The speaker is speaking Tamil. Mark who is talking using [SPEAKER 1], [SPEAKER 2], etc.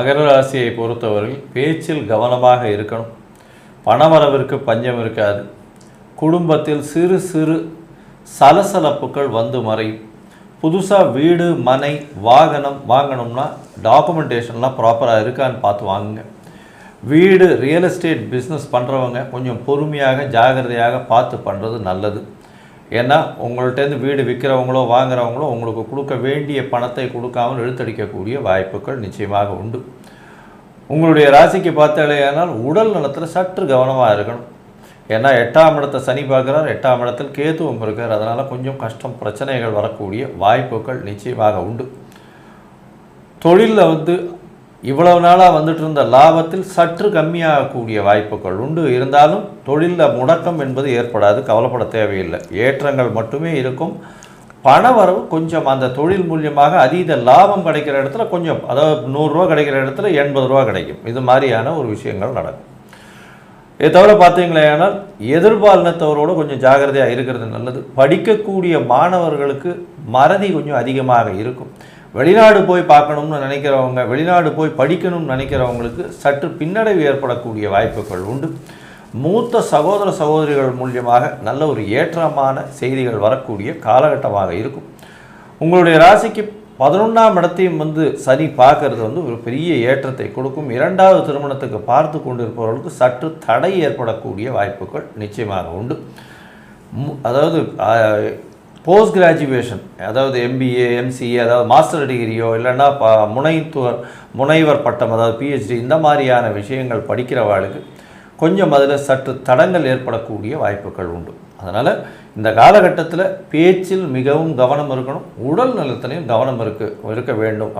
[SPEAKER 1] மகர ராசியை பொறுத்தவரையில் பேச்சில் கவனமாக இருக்கணும். பணவரவிற்கு பஞ்சம் இருக்காது. குடும்பத்தில் சிறு சிறு சலசலப்புகள் வந்து மறையும். புதுசாக வீடு மனை வாகனம் வாங்கணும்னா டாக்குமெண்டேஷன்லாம் ப்ராப்பராக இருக்கான்னு பார்த்து வாங்குங்க. வீடு ரியல் எஸ்டேட் பிஸ்னஸ் பண்ணுறவங்க கொஞ்சம் பொறுமையாக ஜாகிரதையாக பார்த்து பண்ணுறது நல்லது. ஏன்னா உங்கள்கிட்டேருந்து வீடு விற்கிறவங்களோ வாங்குறவங்களோ உங்களுக்கு கொடுக்க வேண்டிய பணத்தை கொடுக்காமல் இழுத்தடிக்கக்கூடிய வாய்ப்புகள் நிச்சயமாக உண்டு. உங்களுடைய ராசிக்கு பார்த்தாலேயானால் உடல் நலத்தில் சற்று கவனமாக இருக்கணும். ஏன்னா எட்டாம் இடத்தை சனி பார்க்குறார் எட்டாம் இடத்தில் கேத்துவம் இருக்கார் அதனால் கொஞ்சம் கஷ்டம் பிரச்சனைகள் வரக்கூடிய வாய்ப்புகள் நிச்சயமாக உண்டு. தொழிலில் வந்து இவ்வளவு நாளாக வந்துட்டு இருந்த லாபத்தில் சற்று கம்மியாகக்கூடிய வாய்ப்புகள் உண்டு. இருந்தாலும் தொழிலில் முடக்கம் என்பது ஏற்படாது கவலைப்பட தேவையில்லை. ஏற்றங்கள் மட்டுமே இருக்கும். பண வரவு கொஞ்சம் அந்த தொழில் மூலியமாக அதீத லாபம் கிடைக்கிற இடத்துல கொஞ்சம் அதாவது நூறுரூவா கிடைக்கிற இடத்துல எண்பது ரூபா கிடைக்கும். இது மாதிரியான ஒரு விஷயங்கள் நடக்கும். இதை தவிர பார்த்தீங்களேனால் எதிர்பாலினத்தவரோடு கொஞ்சம் ஜாகிரதையாக இருக்கிறது நல்லது. படிக்கக்கூடிய மாணவர்களுக்கு மறதி கொஞ்சம் அதிகமாக இருக்கும். வெளிநாடு போய் பார்க்கணும்னு நினைக்கிறவங்க வெளிநாடு போய் படிக்கணும்னு நினைக்கிறவங்களுக்கு சற்று பின்னடைவு ஏற்படக்கூடிய வாய்ப்புகள் உண்டு. மூத்த சகோதர சகோதரிகள் மூலியமாக நல்ல ஒரு ஏற்றமான செய்திகள் வரக்கூடிய காலகட்டமாக இருக்கும். உங்களுடைய ராசிக்கு பதினொன்றாம் இடத்தையும் வந்து சனி பார்க்கறது வந்து ஒரு பெரிய ஏற்றத்தை கொடுக்கும். இரண்டாவது திருமணத்துக்கு பார்த்து கொண்டிருப்பவர்களுக்கு சற்று தடை ஏற்படக்கூடிய வாய்ப்புகள் நிச்சயமாக உண்டு. மு- அதாவது போஸ்ட் கிராஜுவேஷன் அதாவது எம்பிஏ எம்சிஏ அதாவது மாஸ்டர் டிகிரியோ இல்லைன்னா ப முனைத்துவர் முனைவர் பட்டம் அதாவது பிஹெச்டி இந்த மாதிரியான விஷயங்கள் படிக்கிறவாளுக்கு கொஞ்சம் அதில் சற்று தடங்கள் ஏற்படக்கூடிய வாய்ப்புகள் உண்டு. அதனால் இந்த காலகட்டத்தில் பேச்சில் மிகவும் கவனம் இருக்கணும் உடல் நலத்திலையும் கவனம் இருக்கு இருக்க வேண்டும்